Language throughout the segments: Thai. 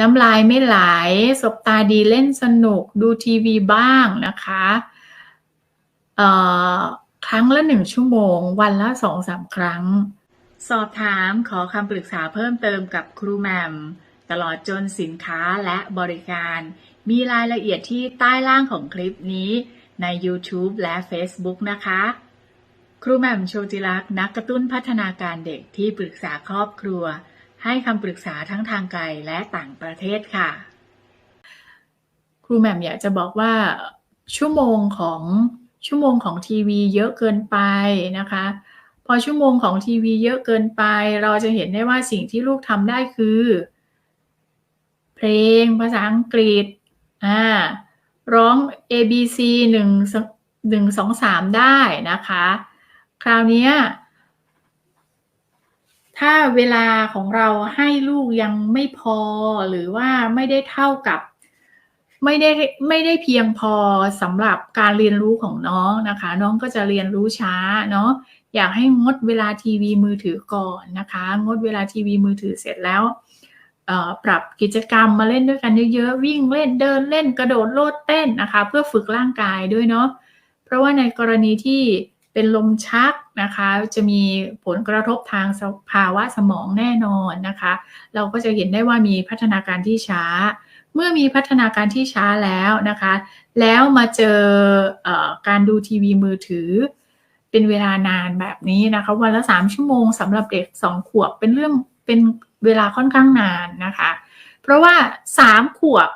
น้ำลายไม่ไหล สบตาดีเล่นสนุกดูทีวีบ้างนะคะครั้งละ1ชั่วโมง วันละ2-3ครั้ง สอบถามขอคำปรึกษาเพิ่มเติมกับครูแหม่มตลอดจนสินค้าและบริการ มีรายละเอียดที่ใต้ล่างของคลิปนี้ใน YouTube และ Facebook นะคะ ครูแหม่มโชติลักษณ์นักกระตุ้นพัฒนาการเด็กที่ปรึกษาครอบครัว ให้คำปรึกษาทั้งทางไกลและต่างประเทศค่ะ ครูแหม่มอยากจะบอกว่าชั่วโมงของชั่วโมงของทีวีเยอะเกินไปนะคะ พอชั่วโมงของทีวีเยอะเกินไป เราจะเห็นได้ว่าสิ่งที่ลูกทำได้คือ เพลงภาษาอังกฤษอ่าร้อง ABC 1ส1 2 3 ได้นะคะ คราวนี้ ถ้าเวลาของเราให้ลูกยังไม่พอหรือว่าไม่ได้เท่ากับ ไม่ได้ไม่ได้เพียงพอสำหรับการเรียนรู้ของน้องนะคะ น้องก็จะเรียนรู้ช้าเนาะอยากให้งดเวลาทีวีมือถือก่อนนะคะ งดเวลาทีวีมือถือเสร็จแล้วปรับกิจกรรมมาเล่นด้วยกันเยอะๆวิ่งเล่นเดินเล่นกระโดดโลดเต้นนะคะ เพื่อฝึกร่างกายด้วยเนาะเพราะว่าในกรณีที่ เป็นลมชักนะคะ จะมีผลกระทบทางสภาวะสมองแน่นอนนะคะ เราก็จะเห็นได้ว่ามีพัฒนาการที่ช้า เมื่อมีพัฒนาการที่ช้าแล้วนะคะ แล้วมาเจอเออการดูทีวีมือถือ เป็นเวลานานแบบนี้นะคะ วันละ 3 ชั่วโมงสำหรับเด็ก 2 ขวบเป็นเรื่องเป็นเวลาค่อนข้างนานนะคะ เพราะว่า 3 ขวบ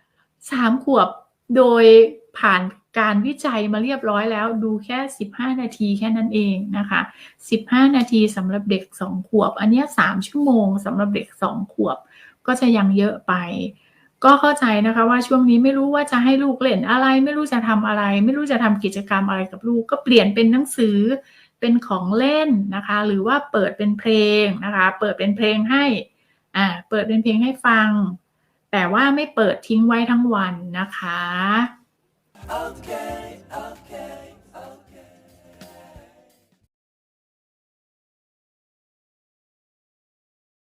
3 ขวบโดยผ่าน การวิจัยมาเรียบร้อยแล้วดูแค่ 15 นาทีแค่นั้นเองนะคะ 15 นาทีสำหรับเด็ก 2 ขวบ อันนี้ 3 ชั่วโมงสำหรับเด็ก 2 ขวบ ก็จะยังเยอะไป ก็เข้าใจนะคะว่าช่วงนี้ไม่รู้ว่าจะให้ลูกเล่นอะไร ไม่รู้จะทำอะไร ไม่รู้จะทำกิจกรรมอะไรกับลูก ก็เปลี่ยนเป็นหนังสือเป็นของเล่นนะคะ หรือว่าเปิดเป็นเพลงนะคะ เปิดเป็นเพลงให้อ่าเปิดเป็นเพลงให้ฟัง แต่ว่าไม่เปิดทิ้งไว้ทั้งวันนะคะ Okay, okay.